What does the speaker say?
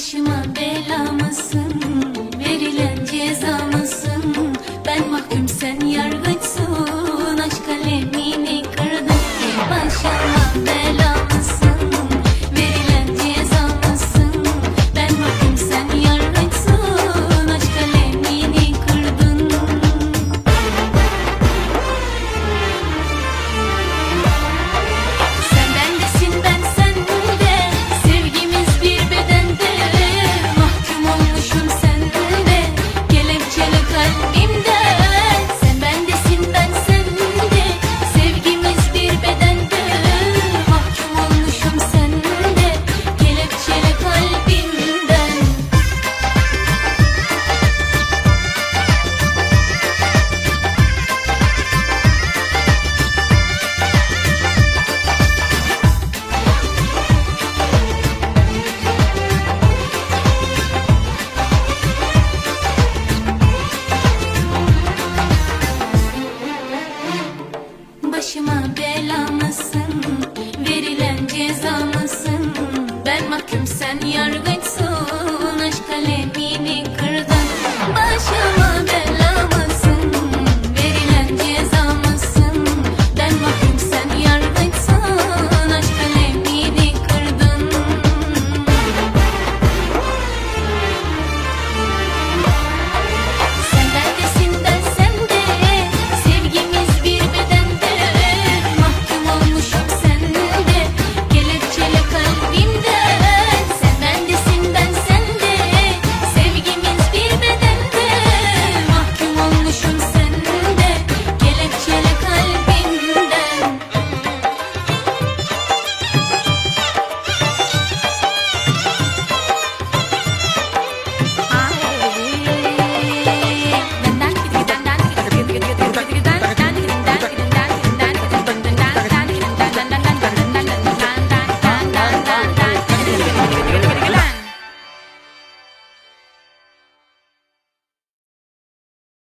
başıma belamısın. bela mısın? Verilen ceza mısın? Ben mahkum sen yargıçsın Aşk kalemini kır